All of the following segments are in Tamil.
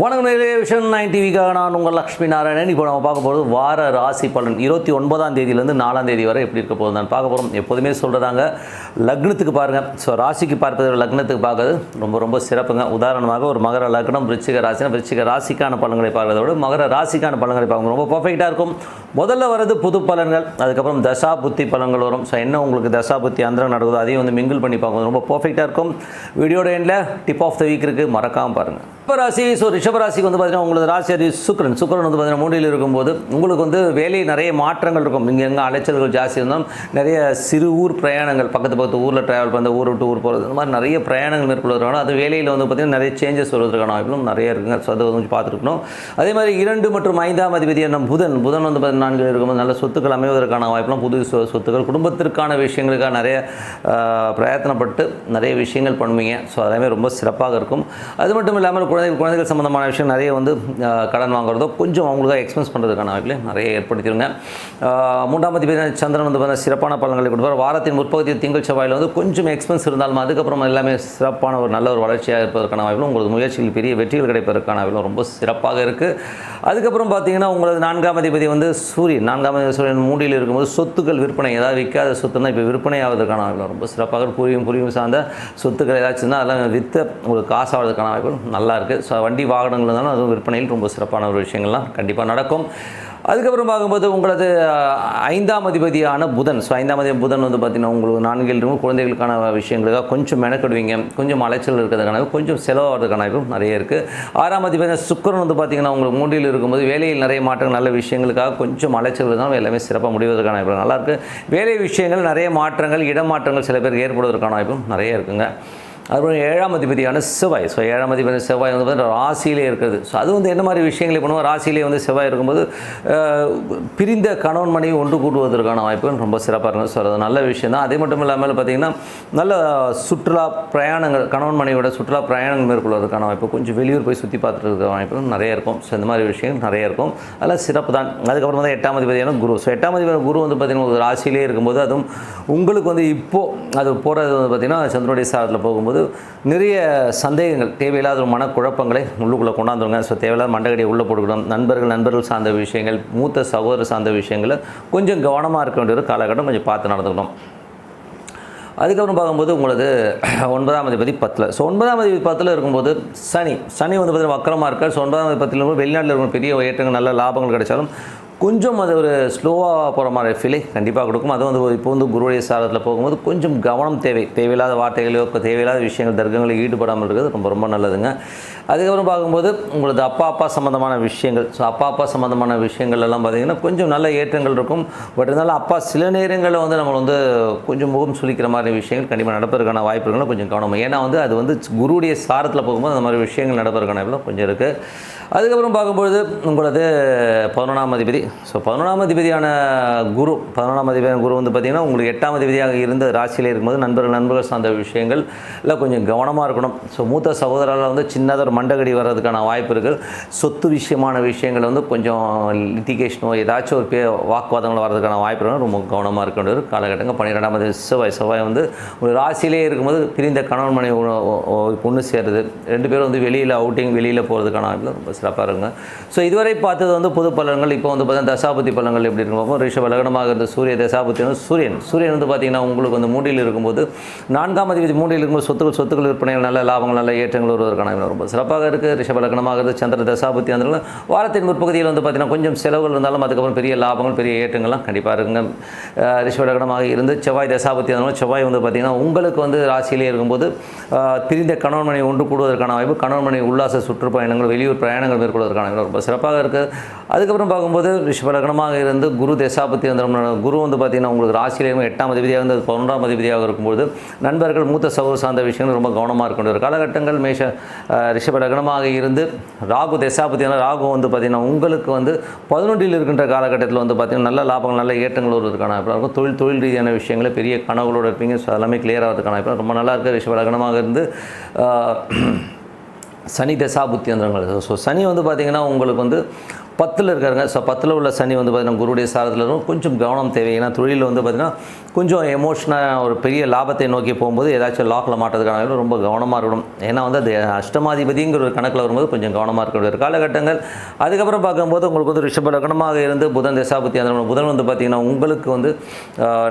வணக்கம் விஷன் நைன் டிவிக்காக நான் உங்கள் லக்ஷ்மி நாராயணன். இப்போ நம்ம பார்க்க போகிறது வார ராசி பலன். இருபத்தி ஒன்பதாம் தேதியிலேருந்து நாலாம் தேதி வரை எப்படி இருக்க போகுது நான் பார்க்க போகிறோம் எப்போதுமே சொல்கிறதாங்க லக்னத்துக்கு பாருங்கள் ஸோ ராசிக்கு பார்ப்பதை லக்னத்துக்கு பார்க்கறது ரொம்ப ரொம்ப சிறப்புங்க. உதாரணமாக ஒரு மகர லக்னம் விருச்சிக ராசினா விருச்சிக ராசிக்கான பலன்களை பார்க்கறத விட மகர ராசிக்கான பலன்களை பார்க்க ரொம்ப பர்ஃபெக்டாக இருக்கும். முதல்ல வர்றது புது பலன்கள் அதுக்கப்புறம் தசா புத்தி பலன்கள் வரும். ஸோ என்ன உங்களுக்கு தசா புத்தி அந்தரம் நடக்குதோ அதையும் வந்து மிங்கிள் பண்ணி பார்க்கணும் ரொம்ப பர்ஃபெக்டாக இருக்கும். வீடியோட எண்டில் டிப் ஆஃப் த வீக் இருக்குது மறக்காமல் பாருங்கள் ரிஷபராசி ஸோ ரிஷபராசிக்கு வந்து பார்த்தீங்கன்னா உங்களுக்கு ராசி அறிவு சுக்கரன். சுக்கரன் வந்து பார்த்தீங்கன்னா மூடியில் இருக்கும்போது உங்களுக்கு வந்து வேலை நிறைய மாற்றங்கள் இருக்கும். இங்கே எங்கே அலைச்சல்கள் ஜாஸ்தி இருந்தாலும் நிறைய சிறு ஊர் பிரயாணங்கள் பக்கத்து பக்கத்து ஊரில் ட்ராவல் பண்ண ஊர் விட்டு ஊர் போகிறது இந்த மாதிரி நிறைய பிரயாணங்கள் மேற்கொள்வதற்கான அது வேலையில் வந்து பார்த்திங்கன்னா நிறைய சேஞ்சஸ் வருவதற்கான வாய்ப்புகளும் நிறைய இருக்குங்க. ஸோ அதை கொஞ்சம் பார்த்துருக்கணும். அதே மாதிரி இரண்டு மற்றும் ஐந்தாம் அதிபதியான புதன். புதன் வந்து பார்த்தீங்கன்னா நான்கு இருக்கும்போது நல்ல சொத்துக்கள் அமைவதற்கான வாய்ப்புலாம் புது சொத்துக்கள் குடும்பத்திற்கான விஷயங்களுக்காக நிறைய பிரயத்தனப்பட்டு நிறைய விஷயங்கள் பண்ணுவீங்க. ஸோ அதெல்லாமே ரொம்ப சிறப்பாக இருக்கும். அது மட்டும் இல்லாமல் குழந்தை குழந்தைகள் சம்மந்தமான விஷயம் நிறைய வந்து கடன் வாங்குறதோ கொஞ்சம் அவங்களுக்காக எக்ஸ்பென்ஸ் பண்ணுறதுக்கான வாய்ப்புகளை நிறைய ஏற்படுத்திடுங்க. மூன்றாம் தேதி சந்திரன் வந்து பார்த்தீங்கன்னா சிறப்பான பலன்களை கொடுப்பார் வாரத்தின் முற்பகுதியில் திங்கள் செவ்வாயில் வந்து கொஞ்சம் எக்ஸ்பென்ஸ் இருந்தாலும் அதுக்கப்புறம் எல்லாமே சிறப்பான ஒரு நல்ல ஒரு வளர்ச்சியாக இருப்பதற்கான வாய்ப்பும் உங்களுக்கு முயற்சியில் பெரிய வெற்றிகள் கிடைப்பதற்கான வாய்ப்பும் ரொம்ப சிறப்பாக இருக்குது அதுக்கப்புறம் பார்த்தீங்கன்னா உங்களது நான்காம் அதிபதி வந்து சூரியன் நான்காம் சூரியன் மூடியில் இருக்கும்போது சொத்துக்கள் விற்பனை. ஏதாவது விற்காத சொத்துனா இப்போ விற்பனை ஆவதற்கான வாய்ப்பு ரொம்ப சிறப்பாக புரியும் புரியும் சார்ந்த சொத்துக்கள் ஏதாச்சும் இருந்தால் அதெல்லாம் விற்று உங்களுக்கு காசு ஆகிறதுக்கான வாய்ப்புகள் நல்லா இருக்குது ஸோ வண்டி வாகனங்கள் இருந்தாலும் அதுவும் விற்பனையில் ரொம்ப சிறப்பான ஒரு விஷயங்கள்லாம் கண்டிப்பாக நடக்கும். அதுக்கப்புறம் பார்க்கும்போது உங்களது ஐந்தாம் அதிபதியான புதன். ஸோ ஐந்தாம் அதிபதி புதன் வந்து பார்த்தீங்கன்னா உங்களுக்கு நான்கில் இருக்கும் குழந்தைகளுக்கான விஷயங்களுக்காக கொஞ்சம் மெனக்கெடுவீங்க. கொஞ்சம் அலைச்சல் இருக்கிறதுக்கான கொஞ்சம் செலவாகிறதுக்கான வாய்ப்பும் நிறைய இருக்குது ஆறாம் அதிபதி சுக்கரன் வந்து பார்த்தீங்கன்னா உங்களுக்கு மூன்றில் இருக்கும்போது வேலையில் நிறைய மாற்றங்கள் நல்ல விஷயங்களுக்காக கொஞ்சம் அலைச்சல் இருந்தாலும் எல்லாமே சிறப்பாக முடிவதற்கான வாய்ப்பு நல்லாயிருக்கு. வேலை விஷயங்கள் நிறைய மாற்றங்கள் இடமாற்றங்கள் சில பேருக்கு ஏற்படுவதற்கான வாய்ப்பும் நிறைய இருக்குங்க. அதுபோல் ஏழாம் அதிபதியான செவ்வாய். ஸோ ஏழாம் அதிபதி செவ்வாய் வந்து பார்த்தீங்கன்னா ராசியிலே இருக்கிறது. ஸோ அது வந்து என்ன மாதிரி விஷயங்களை பண்ணுவோம்? ராசியிலே வந்து செவ்வாய் இருக்கும்போது பிரிந்த கணவன் மனைவி ஒன்று கூட்டுவதற்கான வாய்ப்புகள் ரொம்ப சிறப்பாக இருக்கும் ஸோ அது நல்ல விஷயம் தான். அதே மட்டும் இல்லாமல் பார்த்தீங்கன்னா நல்ல சுற்றுலா பிரயாணங்கள் கணவன் மனைவியோட சுற்றுலா பிரயாணங்கள் மேற்கொள்வதற்கான வாய்ப்பு கொஞ்சம் வெளியூர் போய் சுற்றி பார்த்துட்டு வாய்ப்புகள் நிறைய இருக்கும். ஸோ இந்த மாதிரி விஷயங்கள் நிறைய இருக்கும். அதெல்லாம் சிறப்பு தான். அதுக்கப்புறம் வந்து எட்டாம் அதிபதியான குரு. ஸோ எட்டாம் அதிபதியான குரு வந்து பார்த்தீங்கன்னா ஒரு ராசியிலே இருக்கும்போது அதுவும் உங்களுக்கு வந்து இப்போது அது போகிறது வந்து பார்த்திங்கன்னா சந்திரனுடைய சாரத்தில் போகும்போது நிறைய சந்தேகங்கள் தேவையில்லாத ஒரு மனக்குழப்பங்களை உள்ளுக்குள்ளே கொண்டாந்துருங்க. ஸோ தேவையில்லாத மண்டகடியை உள்ளே போட்டுக்கணும். நண்பர்கள் நண்பர்கள் சார்ந்த விஷயங்கள் மூத்த சகோதரர் சார்ந்த விஷயங்களை கொஞ்சம் கவனமாக இருக்க வேண்டிய ஒரு காலகட்டம். கொஞ்சம் பார்த்து நடந்துக்கணும். அதுக்கப்புறம் பார்க்கும்போது உங்களது ஒன்பதாம் அதிபதி பத்தில். ஸோ ஒன்பதாம் அதிபதி பத்தில் இருக்கும்போது சனி. சனி வந்து பார்த்தீங்கன்னா வக்கரமாக இருக்கார். ஸோ ஒன்பதாம் அதிபதி பத்தில் வெளிநாட்டில் இருக்கிற பெரிய ஏற்றங்கள் நல்ல லாபங்கள் கிடைச்சாலும் கொஞ்சம் அது ஒரு ஸ்லோவாக போகிற மாதிரி ஃபீலை கண்டிப்பாக கொடுக்கும். அதுவும் வந்து இப்போ வந்து குருவுடைய சாரத்தில் போகும்போது கொஞ்சம் கவனம் தேவை. தேவையில்லாத வார்த்தைகளோ தேவையில்லாத விஷயங்கள் தர்க்கங்களில் ஈடுபடாமல் இருக்கிறது ரொம்ப ரொம்ப நல்லதுங்க. அதுக்கப்புறம் பார்க்கும்போது உங்களது அப்பா அப்பா சம்மந்தமான விஷயங்கள். ஸோ அப்பா அப்பா சம்மந்தமான விஷயங்கள் எல்லாம் பார்த்தீங்கன்னா கொஞ்சம் நல்ல ஏற்றங்கள் இருக்கும். பட் இருந்தாலும் அப்பா சில நேரங்களில் வந்து நம்ம வந்து கொஞ்சம் முகம் சுழிக்கிற மாதிரி விஷயங்கள் கண்டிப்பாக நடப்பதற்கான வாய்ப்புகளை கொஞ்சம் கவனம். ஏன்னா வந்து அது வந்து குருவுடைய சாரத்தில் போகும்போது அந்த மாதிரி விஷயங்கள் நடப்பதற்கான கொஞ்சம் இருக்குது அதுக்கப்புறம் பார்க்கும்பொழுது உங்களது பதினொன்றாம் அதிபதி. ஸோ பதினொன்றாம் அதிபதியான குரு பதினொன்றாம் அதிபதியான குரு வந்து பார்த்திங்கன்னா உங்களுக்கு எட்டாம் அதிபதியாக இருந்த ராசியிலே இருக்கும்போது நண்பர்கள் நண்பர்கள் சார்ந்த விஷயங்கள் இல்லை கொஞ்சம் கவனமாக இருக்கணும். ஸோ மூத்த சகோதரரால் வந்து சின்னதாக ஒரு மண்டகடி வர்றதுக்கான வாய்ப்பு இருக்குது சொத்து விஷயமான விஷயங்கள் வந்து கொஞ்சம் லிட்டிகேஷனோ ஏதாச்சும் ஒரு பே வாக்குவாதங்கள் வர்றதுக்கான வாய்ப்பு இருக்குது ரொம்ப கவனமாக இருக்க வேண்டிய ஒரு காலகட்டங்கள் பன்னிரெண்டாம் அதிபதி செவ்வாய் செவ்வாய் வந்து ஒரு ராசியிலே இருக்கும்போது பிரிந்த கணவன் மனைவி ஒன்று சேருது. ரெண்டு பேரும் வந்து வெளியில் அவுட்டிங் வெளியில் போகிறதுக்கான வாய்ப்பு ரொம்ப சிறப்பாக இருங்க ஸோ இதுவரை பார்த்தது வந்து புது பலன்கள் இப்போ வந்து பார்த்தீங்கன்னா தசாபதி பலன்கள் எப்படி இருக்கும் பார்ப்போம். ரிஷப லக்னமாக இருந்த சூரிய தசாபதி வந்து சூரியன். சூரியன் வந்து பார்த்தீங்கன்னா உங்களுக்கு வந்து மூடியில் இருக்கும்போது நான்காம் அதிபதி மூடியில் இருக்கும்போது சொத்துக்கள் சொத்துக்கள் விற்பனைகள் நல்ல லாபங்கள் நல்ல ஏற்றங்கள் வருவதற்கான ரொம்ப சிறப்பாக இருக்குது ரிஷப லக்னமாக இருந்து சந்திர தசாபதி அந்த வாரத்தின் முற்பகுதியில் வந்து பார்த்தீங்கன்னா கொஞ்சம் செலவுகள் இருந்தாலும் அதுக்கப்புறம் பெரிய லாபங்கள் பெரிய ஏற்றங்கள்லாம் கண்டிப்பாக இருக்குங்க. ரிஷப லக்னமாக இருந்து செவ்வாய் தசாபதி அந்த செவ்வாய் வந்து பார்த்தீங்கன்னா உங்களுக்கு வந்து ராசியிலே இருக்கும்போது அஹ், பிரிந்த கணவன் மனை ஒன்று கூடுவதற்கான வாய்ப்பு கணவன் மனை உல்லாச சுற்றுப்பயணங்கள் வெளியூர் பிரயாணங்கள் மேற்கொள்வதற்கான ரொம்ப சிறப்பாக இருக்குது அதுக்கப்புறம் பார்க்கும்போது ரிஷபலக்னமாக இருந்து குரு தசாபதி அந்த குரு வந்து பார்த்தீங்கன்னா உங்களுக்கு ராசியிலேயும் எட்டாம் அதிபதியாக இருந்து பதினொன்றாம் அதிபதியாக இருக்கும்போது நண்பர்கள் மூத்த சகோதர சார்ந்த விஷயங்கள் ரொம்ப கவனமாக இருக்கின்ற ஒரு காலகட்டங்கள். மேஷ அஹ், இருந்து ராகு தசாபதியான ராகு வந்து பார்த்தீங்கன்னா உங்களுக்கு வந்து பதினொன்றில் இருக்கின்ற காலகட்டத்தில் வந்து பார்த்தீங்கன்னா நல்ல லாபங்கள் நல்ல ஏற்றங்கள் வருவதற்கான இருக்கும். தொழில் தொழில் ரீதியான விஷயங்களை பெரிய கனவுகளோடு இருப்பீங்க. ஸோ எல்லாமே கிளியர் ஆகிறதுக்கான வாய்ப்பு ரொம்ப நல்லா இருக்குது ரிஷபலக்னமாக இருந்து சனி தசா புத்தி ஸோ சனி வந்து பார்த்திங்கன்னா உங்களுக்கு வந்து பத்தில் இருக்காருங்க. ஸோ பத்தில் உள்ள சனி வந்து பார்த்திங்கன்னா குருடைய சாரத்தில் இருக்கும். கொஞ்சம் கவனம் தேவை. ஏன்னா தொழிலில் வந்து பார்த்திங்கன்னா கொஞ்சம் எமோஷனாக ஒரு பெரிய லாபத்தை நோக்கி போகும்போது ஏதாச்சும் லாக்கில் மாட்டதுக்கான ரொம்ப கவனமாக இருக்கணும். ஏன்னா வந்து அது அஷ்டமாதிபதிங்கிற ஒரு கணக்கில் வரும்போது கொஞ்சம் கவனமாக இருக்க வேண்டிய ஒரு காலகட்டங்கள். அதுக்கப்புறம் பார்க்கும்போது உங்களுக்கு வந்து ரிஷப லக்னமாக இருந்து புதன் தசாபத்தி அந்த புதன் வந்து பார்த்திங்கன்னா உங்களுக்கு வந்து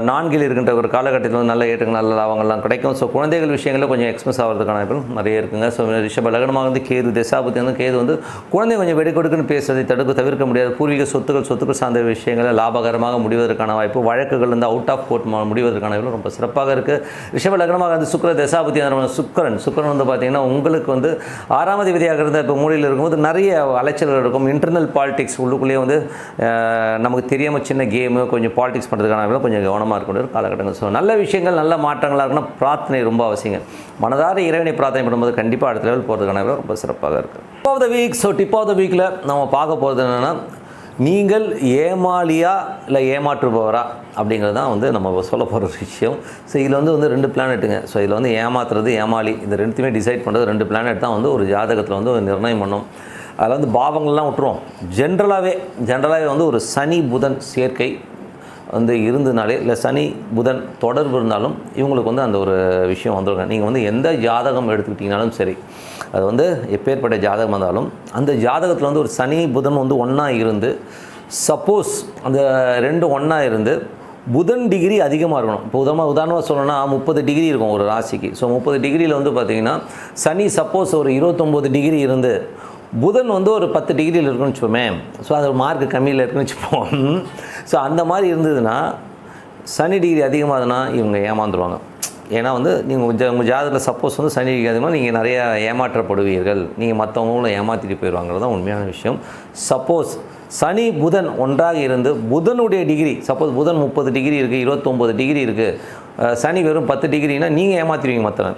நான்கில் இருக்கின்ற ஒரு காலகட்டத்தில் வந்து நல்ல ஏற்றங்கள் நல்ல லாபங்கள்லாம் கிடைக்கும். ஸோ குழந்தைகள் விஷயங்களில் கொஞ்சம் எக்ஸ்பிரஸ் ஆகிறதுக்கான வாய்ப்புகள் நிறைய இருக்குங்க. ஸோ ரிஷப லக்னமாக வந்து கேது தசாபத்தி வந்து கேது வந்து குழந்தை கொஞ்சம் வெடி கொடுக்குன்னு பேசுறதை தடுக்க தவிர்க்க முடியாது. பூர்வீக சொத்துக்கள் சொத்துக்கள் சார்ந்த விஷயங்களை லாபகரமாக முடிவதற்கான வாய்ப்பு வழக்குகள் வந்து அவுட் ஆஃப் கோர்ட் முடிவதற்கான வாய்ப்பு ரொம்ப சிறப்பாக இருக்குது ரிஷப லக்னமாக வந்து சுக்கர தசாபதி சுக்கரன். சுக்கரன் வந்து பார்த்தீங்கன்னா உங்களுக்கு வந்து ஆறாம் அதிபதியாக இருந்த இப்போ மூலையில் இருக்கும்போது நிறைய அலைச்சல்கள் இருக்கும். இன்டர்னல் பாலிடிக்ஸ் உள்ளுக்குள்ளேயே வந்து நமக்கு தெரியாமல் சின்ன கேமு கொஞ்சம் பாலிடிக்ஸ் பண்ணுறதுக்கான கொஞ்சம் கவனமாக இருக்கக்கூடிய ஒரு காலகட்டங்கள். ஸோ நல்ல விஷயங்கள் நல்ல மாற்றங்களாக இருக்கணும் பிரார்த்தனை ரொம்ப அவசியங்க. மனதார இறைவனை பிரார்த்தனை பண்ணும்போது கண்டிப்பாக அடுத்த லெவல் போகிறதுக்கான ரொம்ப சிறப்பாக இருக்குது tip of the week so tip of the வீக்கில் நம்ம பார்க்க போகிறது என்னென்னா நீங்கள் ஏமாளியா இல்லை ஏமாற்றுபவரா அப்படிங்கிறது தான் வந்து நம்ம சொல்ல போகிற விஷயம். ஸோ இதில் வந்து வந்து ரெண்டு பிளானெட்டுங்க ஸோ இதில் வந்து ஏமாத்துறது ஏமாளி இந்த ரெண்டுத்தையுமே டிசைட் பண்ணுறது ரெண்டு பிளானெட் தான் வந்து ஒரு ஜாதகத்தில் வந்து ஒரு நிர்ணயம் பண்ணும். அதில் வந்து பாவங்கள்லாம் விட்டுருவோம் ஜென்ரலாகவே ஜென்ரலாகவே வந்து ஒரு சனி புதன் சேர்க்கை வந்து இருந்ததுனாலே இல்லை சனி புதன் தொடர்பு இருந்தாலும் இவங்களுக்கு வந்து அந்த ஒரு விஷயம் வந்துருங்க. நீங்கள் வந்து எந்த ஜாதகம் எடுத்துக்கிட்டிங்கனாலும் சரி அது வந்து எப்பேற்பட்ட ஜாதகம் இருந்தாலும் அந்த ஜாதகத்தில் வந்து ஒரு சனி புதன் வந்து ஒன்றா இருந்து சப்போஸ் அந்த ரெண்டு ஒன்றா இருந்து புதன் டிகிரி அதிகமாக இருக்கணும். இப்போ உதாரணமாக உதாரணமாக சொல்லணும்னா முப்பது டிகிரி இருக்கும் ஒரு ராசிக்கு. ஸோ முப்பது டிகிரியில் வந்து பார்த்திங்கன்னா சனி சப்போஸ் ஒரு இருபத்தொம்போது டிகிரி இருந்து புதன் வந்து ஒரு பத்து டிகிரியில் இருக்குன்னு வச்சுப்போமே ஸோ அது மார்க் கம்மியில் இருக்குன்னு வச்சுப்போம். ஸோ அந்த மாதிரி இருந்ததுன்னா சனி டிகிரி அதிகமாகுதுன்னா இவங்க ஏமாந்துருவாங்க. ஏன்னா வந்து நீங்கள் உங்கள் உங்கள் ஜாதகத்தில் சப்போஸ் வந்து சனி டிகிரி அதிகமாக நீங்கள் நிறையா ஏமாற்றப்படுவீர்கள். நீங்கள் மற்றவங்களும் ஏமாற்றிட்டு போயிடுவாங்கிறது தான் உண்மையான விஷயம். சப்போஸ் சனி புதன் ஒன்றாக இருந்து புதனுடைய டிகிரி சப்போஸ் புதன் முப்பது டிகிரி இருக்குது இருபத்தொம்போது டிகிரி இருக்குது சனி வெறும் பத்து டிகிரின்னா நீங்கள் ஏமாற்றிடுவீங்க மற்றவன்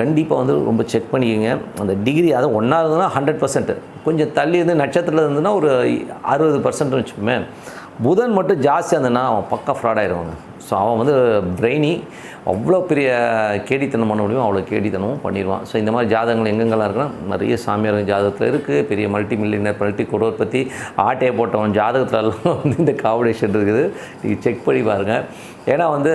கண்டிப்பாக வந்து ரொம்ப செக் பண்ணிக்கோங்க. அந்த டிகிரி அதை ஒன்றா இருந்ததுன்னா ஹண்ட்ரட் பர்சன்ட் கொஞ்சம் தள்ளி இருந்து நட்சத்திரத்தில் இருந்ததுன்னா ஒரு அறுபது பர்சன்ட்னு வச்சுப்போமே புதன் மட்டும் ஜாஸ்தியாக இருந்ததுன்னா அவன் பக்கா ஃப்ராட் ஆயிடுவாங்க ஸோ அவன் வந்து பிரெயினி அவ்வளோ பெரிய கேடித்தனம் பண்ண முடியும் அவ்வளோ கேடித்தனமும் பண்ணிடுவான். ஸோ இந்த மாதிரி ஜாதகங்கள் எங்கெங்கெல்லாம் இருக்குன்னா நிறைய சாமியார் ஜாதகத்தில் இருக்குது பெரிய மல்டி மில்லியனர் மல்டி குரோர் பற்றி ஆட்டையை போட்டவன் ஜாதகத்துலலாம் வந்து இந்த காம்படிஷன் இருக்குது. நீங்கள் செக் பண்ணி பாருங்கள் ஏன்னா வந்து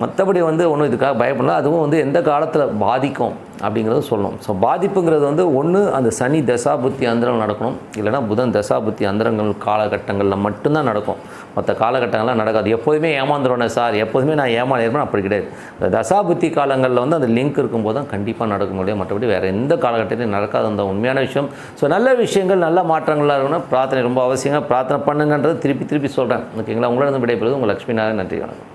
மற்றபடி வந்து ஒன்றும் இதுக்காக பயப்படலாம் அதுவும் வந்து எந்த காலத்தில் பாதிக்கும் அப்படிங்கிறத சொல்லணும். ஸோ பாதிப்புங்கிறது வந்து ஒன்று அந்த சனி தசாபுத்தி அந்தரங்கள் நடக்கணும். இல்லைன்னா புதன் தசாபுத்தி அந்தரங்கள் காலகட்டங்களில் மட்டும்தான் நடக்கும். மற்ற காலகட்டங்கள்லாம் நடக்காது. எப்போதுமே ஏமாந்துருவேன் சார். எப்போதுமே நான் ஏமாறிடுவேன் அப்படி கிடையாது. இந்த தசாபுத்தி காலங்களில் வந்து அந்த லிங்க் இருக்கும்போது தான் கண்டிப்பாக நடக்க முடியும் மற்றபடி வேறு எந்த காலகட்டத்திலையும் நடக்காது. அந்த உண்மையான விஷயம். ஸோ நல்ல விஷயங்கள் நல்ல மாற்றங்களாக இருக்கணும் பிரார்த்தனை ரொம்ப அவசியமாக பிரார்த்தனை பண்ணுங்கன்றது திருப்பி திருப்பி சொல்கிறேன் ஓகேங்களா? உங்களோட விடைபெறுவது உங்கள் லக்ஷ்மி நாராயண் நன்றி வணக்கம்.